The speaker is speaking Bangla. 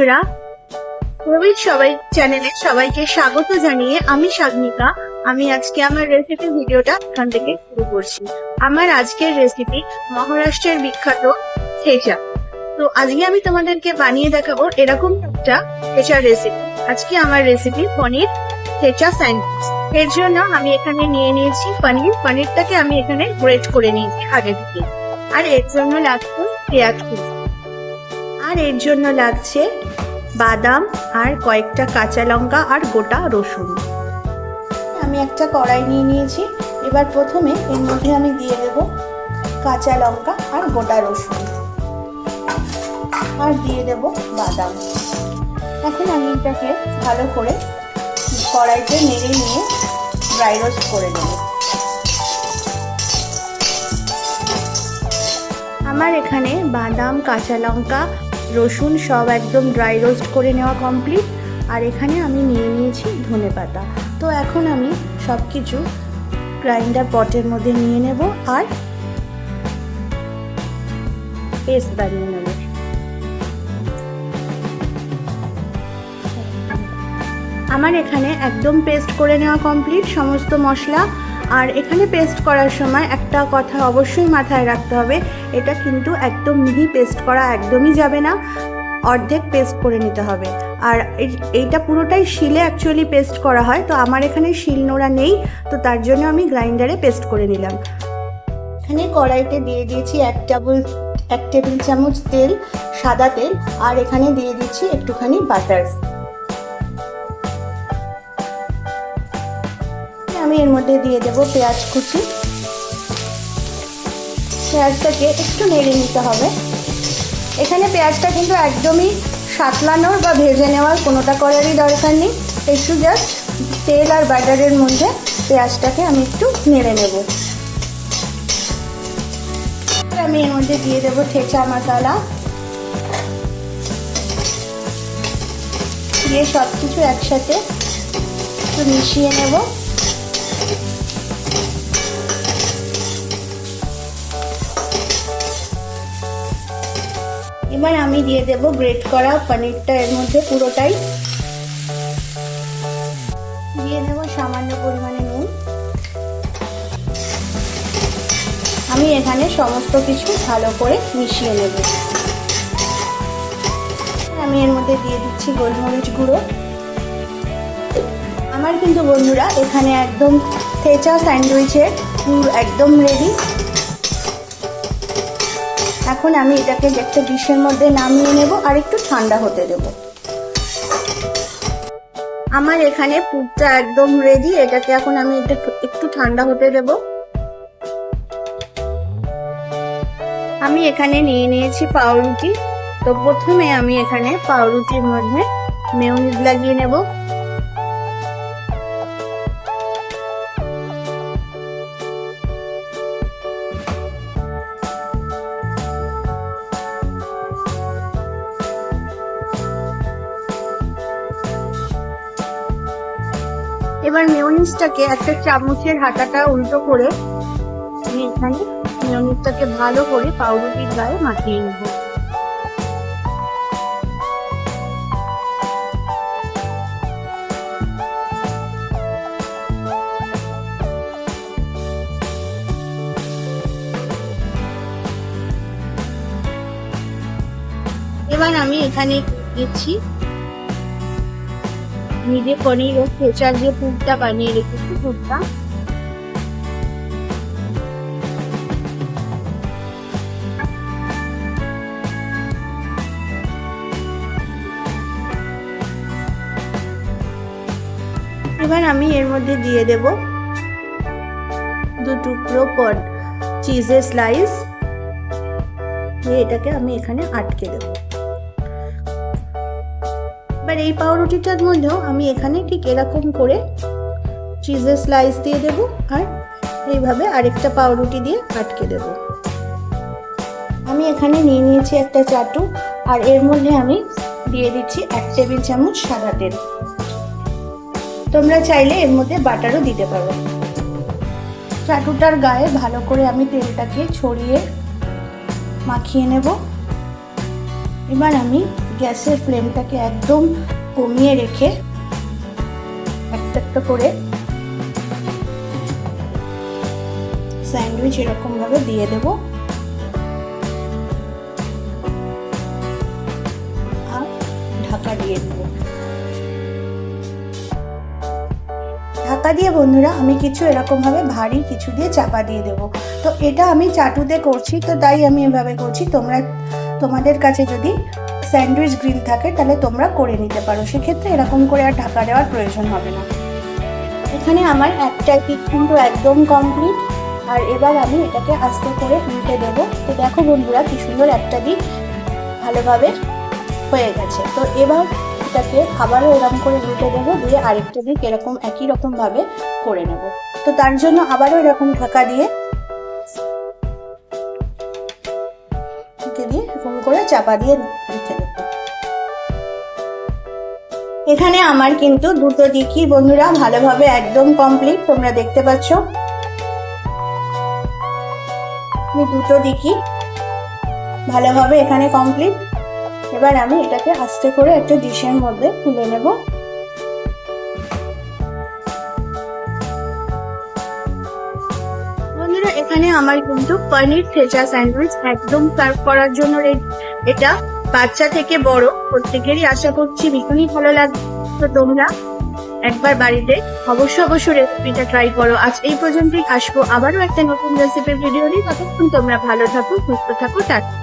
বন্ধুরা প্রবীর সবাই চ্যানেলে সবাইকে স্বাগত জানিয়ে আমি সাগনিকা আমি আজকে আমার রেসিপি ভিডিওটা এখান থেকে শুরু করছি। আমার আজকের রেসিপি মহারাষ্ট্রের বিখ্যাত থেচা তো আজকে আমি তোমাদেরকে বানিয়ে দেখাবো এরকম একটা থেচার রেসিপি আজকে আমার রেসিপি পনির থেচা স্যান্ডউইচ এর জন্য আমি এখানে নিয়ে নিয়েছি পনির। পনিরটাকে আমি এখানে গ্রেট করে নিয়েছি আগে থেকে। আর এর জন্য লাগছে পেঁয়াজ কুচি। আর এর জন্য লাগছে বাদাম আর কয়েকটা কাঁচা লঙ্কা আর গোটা রসুন। আমি একটা কড়াই নিয়ে নিয়েছি। এবার প্রথমে এর মধ্যে আমি দিয়ে দেব কাঁচা লঙ্কা আর গোটা রসুন। আর দিয়ে দেব বাদাম। এখন আমি এটাকে ভালো করে কড়াইতে নেড়ে নিয়ে ড্রাই রোস্ট করে নেব। আমার এখানে বাদাম, কাঁচা লঙ্কা রসুন সব একদম ড্রাই রোস্ট করে নেওয়া কমপ্লিট আর এখানে আমি নিয়ে নিয়েছি ধনে পাতা। তো এখন আমি সব কিছু গ্রাইন্ডার পটের মধ্যে নিয়ে নেব আর পেস্ট বানিয়ে নেব। আমার এখানে একদম পেস্ট করে নেওয়া কমপ্লিট সমস্ত মশলা আর এখানে পেস্ট করার সময় একটা কথা অবশ্যই মাথায় রাখতে হবে, এটা কিন্তু একদম মিহি পেস্ট করা একদমই যাবে না, অর্ধেক পেস্ট করে নিতে হবে। আর এইটা পুরোটাই শিলে অ্যাকচুয়ালি পেস্ট করা হয়, তো আমার এখানে শিল নোড়া নেই, তো তার জন্য আমি গ্রাইন্ডারে পেস্ট করে নিলাম। এখানে কড়াইতে দিয়ে দিয়েছি এক টেবিল এক টেবিল চামচ তেল, সাদা তেল, আর এখানে দিয়ে দিচ্ছি একটুখানি বাটার আমি এর মধ্যে দিয়ে দেব পেঁয়াজ কুচি। পেঁয়াজটাকে একটু নেড়ে নিতে হবে। এখানে পেঁয়াজটা কিন্তু একদমই সাতলানোর বা ভেজে নেওয়ার কোনোটা করারই দরকার নেই। একটু জাস্ট তেল আর বাটারের মধ্যে পেঁয়াজটাকে আমি একটু নেড়ে নেব। আমি এর মধ্যে দিয়ে দেবো ঠেচা মশলা। দিয়ে সব কিছু একসাথে একটু মিশিয়ে নেব। এবার আমি দিয়ে দেব গ্রেট করা পনিরটা এর মধ্যে পুরোটাই। দিয়ে দেব সামান্য পরিমাণে নুন। আমি এখানে সমস্ত কিছু ভালো করে মিশিয়ে নেব। আমি এর মধ্যে দিয়ে দিচ্ছি গোলমরিচ গুঁড়ো। আমার কিন্তু বন্ধুরা এখানে একদম থেচা স্যান্ডউইচের একদম রেডি এখন আমি এটাকে একটা ডিশের মধ্যে নামিয়ে নেব আর একটু ঠান্ডা হতে দেব। আমার এখানে পুরটা একদম রেডি এটাকে এখন আমি এটা একটু ঠান্ডা হতে দেব। আমি এখানে নিয়ে নিয়েছি পাউরুটি। তো প্রথমে আমি এখানে পাউরুটির মধ্যে মেয়নিজ লাগিয়ে নেব। এবার মেয়নিজটাকে একটা চামচের হাতাটা উল্টো করে আমি এখানে মেয়নিজটাকে ভালো করে পাউরুটির গায়ে মাখিয়ে নেব। এবার আমি এখানে দিচ্ছি নিজে পনির ও যে পুরটা বানিয়ে রেখেছি পুরটা। এবার আমি এর মধ্যে দিয়ে দেব দু টুকরো পট চিজের স্লাইস। দিয়ে এটাকে আমি এখানে আটকে দেবো। এবার এই পাউরুটিটার মধ্যেও আমি এখানে ঠিক এরকম করে চিজের স্লাইস দিয়ে দেব আর এইভাবে আরেকটা পাউরুটি দিয়ে আটকে দেব। আমি এখানে নিয়ে নিয়েছি একটা চাটু আর এর মধ্যে আমি দিয়ে দিচ্ছি এক টেবিল চামচ সাদা তেল। তোমরা চাইলে এর মধ্যে বাটারও দিতে পারো। চাটুটার গায়ে ভালো করে আমি তেলটাকে ছড়িয়ে মাখিয়ে নেব। এবার আমি গ্যাসের ফ্লেমটাকে একদম কমিয়ে রেখে একটা একটা করে স্যান্ডউইচ এরকম ভাবে দিয়ে দেব। আর ঢাকা দিয়ে দেব। ঢাকা দিয়ে বন্ধুরা আমি কিছু এরকম ভাবে ভারী কিছু দিয়ে চাপা দিয়ে দেব। তো এটা আমি চাটুতে করছি, তো তাই আমি এভাবে করছি। তোমরা তোমাদের কাছে যদি স্যান্ডউইচ গ্রিল থাকে, তাহলে তোমরা করে নিতে পারো। সেক্ষেত্রে এরকম করে আর ঢাকা দেওয়ার প্রয়োজন হবে না। এখানে আমার একটা পিক কিন্তু একদম কমপ্লিট আর এবার আমি এটাকে আস্তে করে উল্টে দেব। তো দেখো বন্ধুরা, কি সুন্দর একটা দিক ভালোভাবে হয়ে গেছে। তো এবার এটাকে আবারও এরকম করে উল্টে দেবো, দিয়ে আরেকটা দিক এরকম একই রকমভাবে করে নেব। তো তার জন্য আবারও এরকম ঢাকা দিয়ে দিয়ে এরকম করে চাপা দিয়ে দেবো এখানে আমার কিন্তু দুটো দিকই বন্ধুরা ভালোভাবে একদম কমপ্লিট তোমরা দেখতে পাচ্ছ। আমি দুটো দিকই ভালোভাবে এখানে কমপ্লিট এবার আমি এটাকে আস্তে করে একটা ডিশের মধ্যে তুলে নেব। বন্ধুরা, এখানে আমার কিন্তু পনির থেচা স্যান্ডউইচ একদম সার্ভ করার জন্য এটা বাচ্চা থেকে বড়, প্রত্যেকেরই আশা করছি ভীষণই ভালো লাগবে। তো তোমরা একবার বাড়িতে অবশ্য অবশ্যই রেসিপিটা ট্রাই করো। আজ এই পর্যন্তই, আসব আবারও একটা নতুন রেসিপির ভিডিও নিয়ে। ততক্ষণ তোমরা ভালো থাকো, সুস্থ থাকো, টাটা।